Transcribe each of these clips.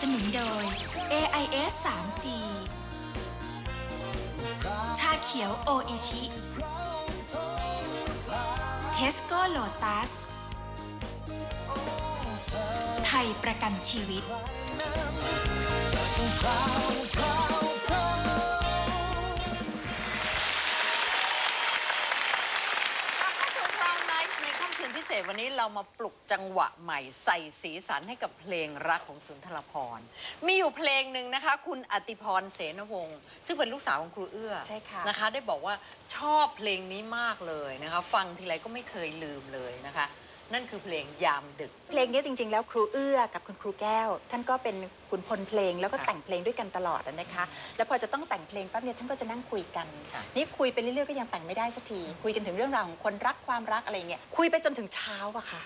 สนุนโดย AIS 3G ชาเขียวโออิชิ เทสโก้โลตัส ไทยประกันชีวิต มาปลุกจังหวะใหม่ใส่สีสันให้กับเพลงรักของสุนทรภรณ์มีอยู่เพลงหนึ่งนะคะ คุณอติพรเสนวงศ์ซึ่งเป็นลูกสาวของครูเอื้อใช่ค่ะ นะคะ ได้บอกว่าชอบเพลงนี้มากเลยนะคะ ฟังทีไรก็ไม่เคยลืมเลยนะคะ นั่นคือเพลงยามดึก เพลงนี้จริง ๆ แล้วครูเอื้อกับคุณครูแก้ว ท่านก็เป็นขุนพลเพลงแล้วก็ค่ะแต่งเพลงด้วยกันตลอดอะนะคะ แล้วพอจะต้องแต่งเพลงปั๊บเนี่ยท่านก็จะนั่งคุยกัน ค่ะนี่คุยไปเรื่อยๆก็ยังแต่งไม่ได้สักที คุยกันถึงเรื่องราวของคนรักความรักอะไรเงี้ยคุยไปจนถึงเช้าอะค่ะ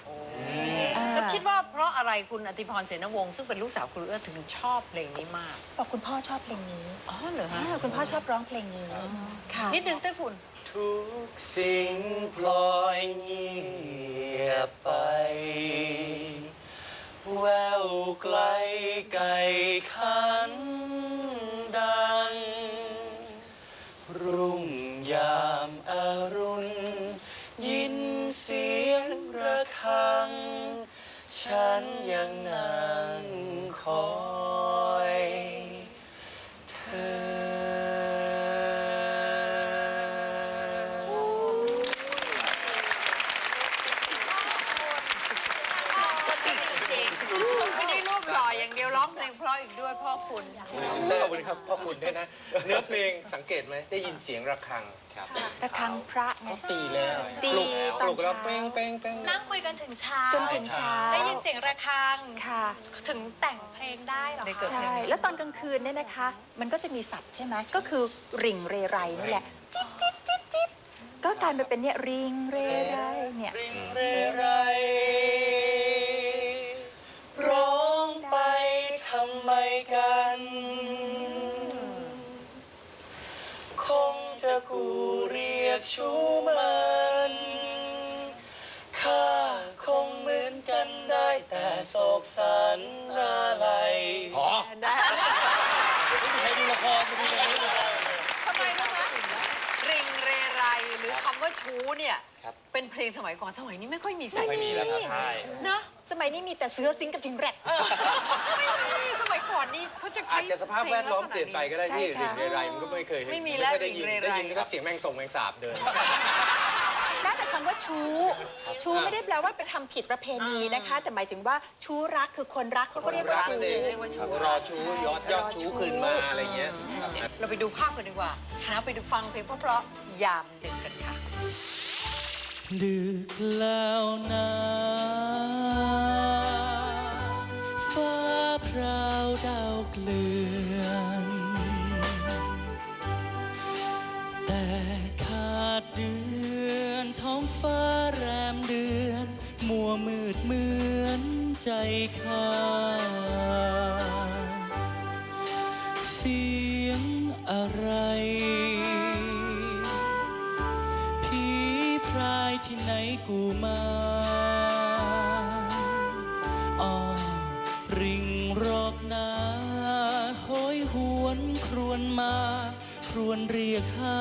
อ่า แล้วคิดว่าเพราะอะไรคุณอติพรเสนวงศ์ซึ่งเป็นลูกสาวครูเอื้อถึงชอบเพลงนี้มาก บอกคุณพ่อชอบเพลงนี้อ๋อเหรอฮะอ่าคุณพ่อชอบร้องเพลงนี้ค่ะ นิดนึงไต้ฝุ่น ทุกสิ่งพลอยเงียบไป แววไกลไก่ขันดัง รุ่งยามอรุณ ยินเสียงระฆัง ฉันยังนั่งคอย ด้วยพ่อคุณขอบคุณครับ พ่อคุณด้วยนะ เนื้อเพลงสังเกตไหมได้ยินเสียงระฆังระฆังพระไง เขาตีแล้วตีปลุกตอนปลุกแล้วเช้า เป้งเป้งเป้ง นั่งคุยกันถึงเช้าจนถึงเช้าได้ยินเสียงระฆัง ค่ะ ถึงแต่งเพลงได้เหรอได้เกิด คะใช่ แล้วตอนกลางคืนเนี่ยนะคะ มันก็จะมีสัตว์ใช่ไหม ก็คือริงเรไรนี่แหละ จิ๊บจิ๊บจิ๊บจิ๊บก็กลายมาเป็นเนี่ยริงเรไรเนี่ย ริงเรไรร้ งจะกูเรียกชูมันข้าคงเหมือนกันได้แต่โศกสันอะไรพอไม่มีใครดูละครไม่มีใครดูละคร ทำไมนะคะริงเรไรหรือ คำว่าชู้เนี่ย ครับเป็นเพลงสมัยก่อน สมัยนี้ไม่ค่อยมีใส่ไม่มีแล้วครับใช่ นะ สมัยนี้มีแต่เสือสิงกับทิงแรดไม่มีสมัยก่อนนี่เขาจะใช้อาจจะสภาพแวดล้อมเปลี่ยนไปก็ได้พี่ใช่ริค่ะงเรไรมันก็ไม่เคยไม่มีไม่แล้วค่อยได้ยินริงเรไร ได้ยินก็เสียงแมงส่งแมงสาบเดินแม้แต่คำว่าชู้ ชู้ไม่ได้แปลว่าไปทำผิดประเพณีนะคะ แต่หมายถึงว่าชู้รักคือคนรักเขาก็เรียกว่ารักชู้ นั่นเองรอชูยอดยอดชูคืนมาอะไรเงี้ย เราไปดูภาพกันดีกว่าหาไปดูฟังเพลงเพราะๆยามดึกกันค่ะ ดึกแล้วนะฟ้าพราวดาวเกลือนแต่ขาดเดือนท้องฟ้าแรมเดือน มัวมืดเหมือนใจขา ที่ไหนกูมาออริงรอกนาโหยหวนครวนมา ครวนเรียกหา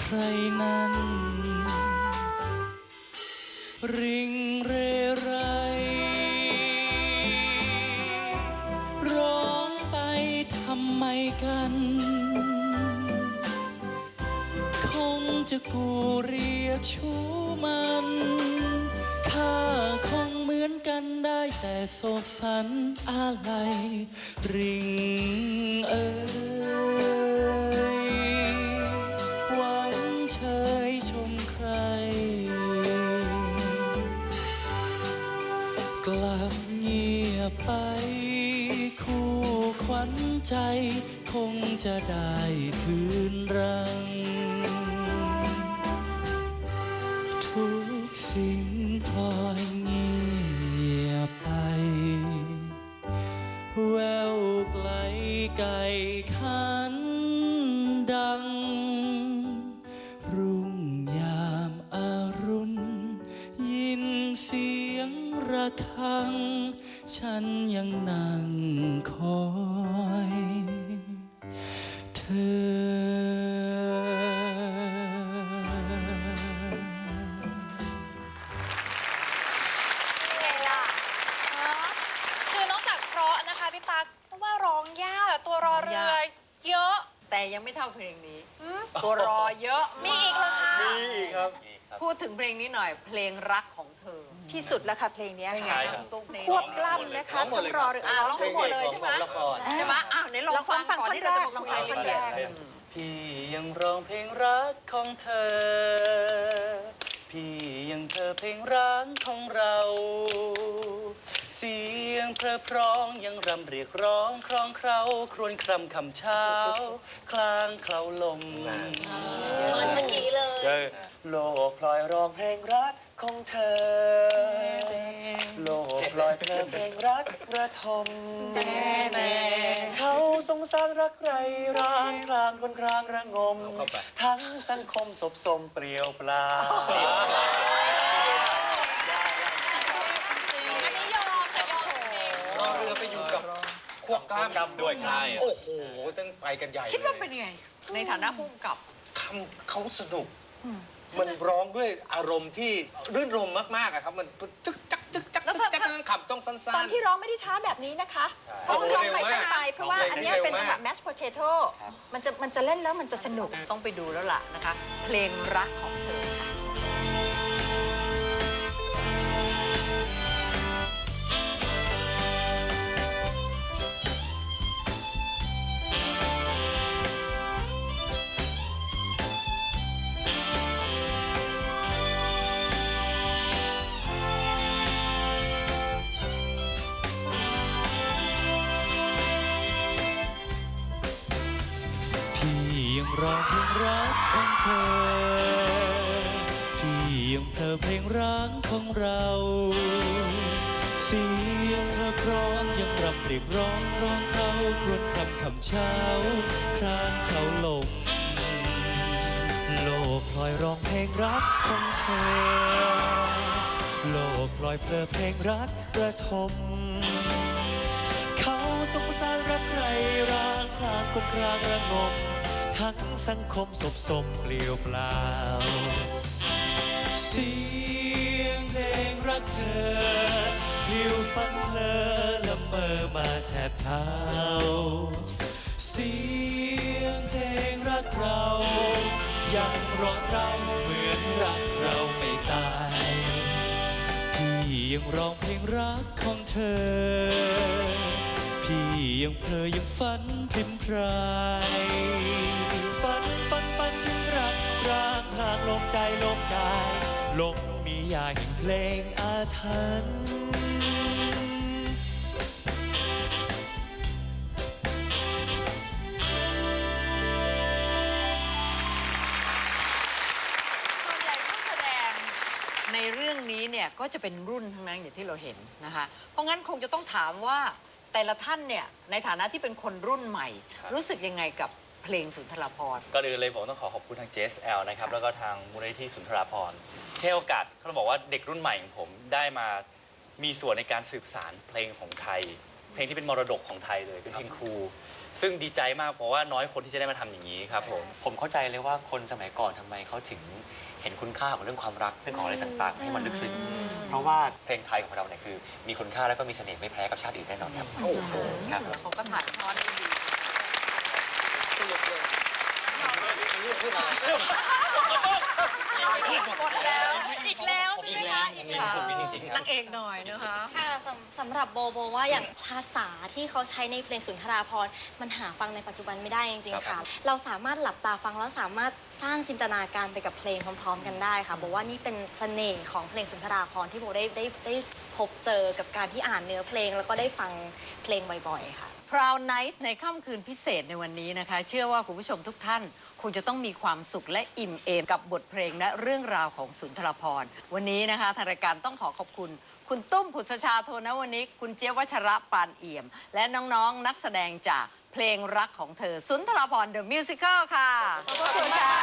ใครนั้น ริงเรไรร้องไปทำไมกัน คงจะกูรี ชูมันข้าคงเหมือนกันได้แต่โศกสันอะไรริงเอ่ยหวังเชยชมใคร กลับเงียบไป คู่ขวัญใจ คงจะได้คืนรัง รุ่งยามอารุณยินเสียงระฆัง ฉันยังนั่งคอยเธอไงล่ะคือนอกจากเพราะนะคะพี่ตั๊กเพราะว่าร้องยากอะตัวรอเรือเยอะแต่ยังไม่เท่าเพลงนี้ตัวรอเยอะมีอีกเหรอคะมีอีกครับ พูดถึงเพลงนี้หน่อย เพลงรักของเธอ ที่สุดแล้วค่ะเพลงเนี้ยเป็นไงค่ะ ครับ ตุ๊กเพลงควบนี้กล้ำนะคะร้องหมดทั้เลยงรอเรืออะร้องร้องหมดเลยใช่ไหมของละคร ใช่ไหมอ้าวไหนลองฟังฟังก่อนท่อนที่เราจะมาแรกคุยลองฟักันงท่อนเลแรยกพี่ยังร้องเพลงรักของเธอ พี่ยังเธอเพลงรักของเรา เสียงเพลอพร้องยังรำเรียกร้องครองเคราครวญครำคำเช้า คลางเคล้าลม เหมือนเมื่อกี้เลย โลกพลอยร้องเพลงรัก ของเธอ โลกพลอยเพลงเพลงรักระทม เขาสงสารรักไรร้างคลางคนครางระงมเข้าไปทั้งสังคมศพสมเปรียวเปล่า อันนี้ยอมแต่ยอมจริงรอเรือไปอยู่กับควบกล้ามกล้ามด้วยใช่ โอ้โหต้องไปกันใหญ่คิดว่าลยเป็นไง ในฐานะผู้กำกับ คำเขาสนุก มันร้องด้วยอารมณ์ที่รื่นรมมากๆอะครับ มันจึ๊กจักจึ๊กจักแล้วจึ๊กถ้าจักขับต้องสั้ตอนนที่ร้องไม่ได้ช้าแบบนี้นะคะเพราะโอ้ว่าโหร้องไปเร็วมากช้าไปเพราะว่าเร็วอันเนี้ยเร็วเป็นจังหวะมาก mashed potato มันจะมันจะเล่นแล้วมันจะสนุกต้องไปดูแล้วล่ะนะคะ เพลงรักของเธอ รักของเธอพี่ยังเพลอเพลงรักของเราเสียงเพลอร้องยังรำเรียกร้องร้องเขาครวญคำคำเช้า ครางเขาลมโลกพลอยร้องเพลงรักของเธอ โลกพลอยเพลอเพลงรักระทม เขาสงสารรักไรร้างพลางคนครางระงม ทั้งสังคมศพสมเปลี่ยวเปล่า เสียงเพลงรักเธอพลิ้วฟันเพลอละเมอมาแทบเท้า เสียงเพลงรักเรา ยังร้องเราเหมือนรักเราไม่ตายพี่ยังร้องเพลงรักของเธอพี่ยังเพลอยังฝันพริมพราย ใจลมกายลมมียาแห่งเพลงอาถรรพ์ส่วนใหญ่ผู้แสดงในเรื่องนี้เนี่ยก็จะเป็นรุ่นทั้งนั้นอย่างที่เราเห็นนะคะ เพราะงั้นคงจะต้องถามว่าแต่ละท่านเนี่ยในฐานะที่เป็นคนรุ่นใหม่ รู้สึกยังไงกับ เพลงสุนทรภรณ์ ก็เลยผมต้องขอขอบคุณทาง JSL นะครับ แล้วก็ทางมูลนิธิสุนทราภรณ์ที่ให้โอกาสเขาบอกว่าเด็กรุ่นใหม่ของผมได้มามีส่วนในการสืบสารเพลงของไทย เพลงที่เป็นมรดกของไทยเลยเป็นเพลงครู ซึ่งดีใจมากเพราะว่าน้อยคนที่จะได้มาทำอย่างนี้ครับผม ผมเข้าใจเลยว่าคนสมัยก่อนทำไมเขาถึงเห็นคุณค่าของเรื่องความรักเรื่องของอะไรต่างๆ ให้มันลึกซึ้งเพราะว่าเพลงไทยของเราเนี่ยคือ มีคุณค่าแล้วก็มีเสน่ห์ไม่แพ้กับชาติอื่นแน่นอนครับโอ้โหครับแล้วเขาก็ถ่ายทอดได้ดี สนุกเลยเรื่องพูดอะไร หมดแล้ว อีกแล้วใช่ไหมคะอีกแล้ว ผมมีจริงๆครับ นางเอกหน่อยนะคะค่ะสำสำหรับโบโบว่าอย่างภาษาที่เขาใช้ในเพลงสุนทราภรณ์มันหาฟังในปัจจุบันไม่ได้จริงๆค่ะเราสามารถหลับตาฟังแล้วสามารถสร้างจินตนาการไปกับเพลงพร้อม ๆ กันได้ค่ะโบว่านี่เป็นเสน่ห์ของเพลงสุนทราภรณ์ที่โบได้ได้ได้พบเจอกับการที่อ่านเนื้อเพลง แล้วก็ได้ฟังเพลงบ่อยๆค่ะ พราวไนท์ในค่ำคืนพิเศษในวันนี้นะคะ เชื่อว่าคุณผู้ชมทุกท่าน คงจะต้องมีความสุขและอิ่มเอมกับบทเพลงและเรื่องราวของสุนทรภรณ์วันนี้นะคะทางรายการต้องขอขอบคุณ คุณตุ้มผุษชาโทนวันนี้ คุณเจี๊ยบวัชระปานเอี่ยม และน้องๆนักแสดงจากเพลงรักของเธอ สุนทรภรณ์เดอะมิวสิคลค่ะขอบคุณค่ะ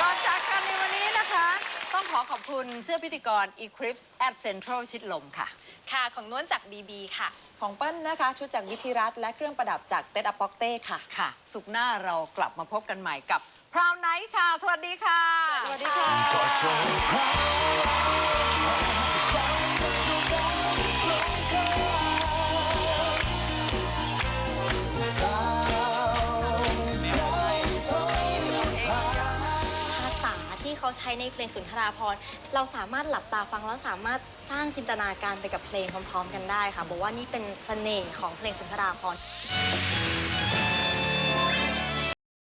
ก่อนจากกันในวันนี้นะคะ ต้อง ขอขอบคุณเสื้อพิธีกร Eclipse at Central ชิดลมค่ะ ค่ะ ของนวลจาก BB ค่ะ ของเปิ้ลนะคะ ชุดจากวิธีรัตน์และเครื่องประดับจากเต็ดอปอกเต้ค่ะ ค่ะ สุกร์หน้าเรากลับมาพบกันใหม่กับพราวไนท์ค่ะ สวัสดีค่ะ สวัสดีค่ะภ ใช้ในเพลงสุนทราภรณ์เราสามารถหลับตาฟังแล้วสามารถสร้างจินตนาการไปกับเพลงพร้อม ๆ กันได้ค่ะบอกว่านี่เป็นเสน่ห์ของเพลงสุนทราภรณ์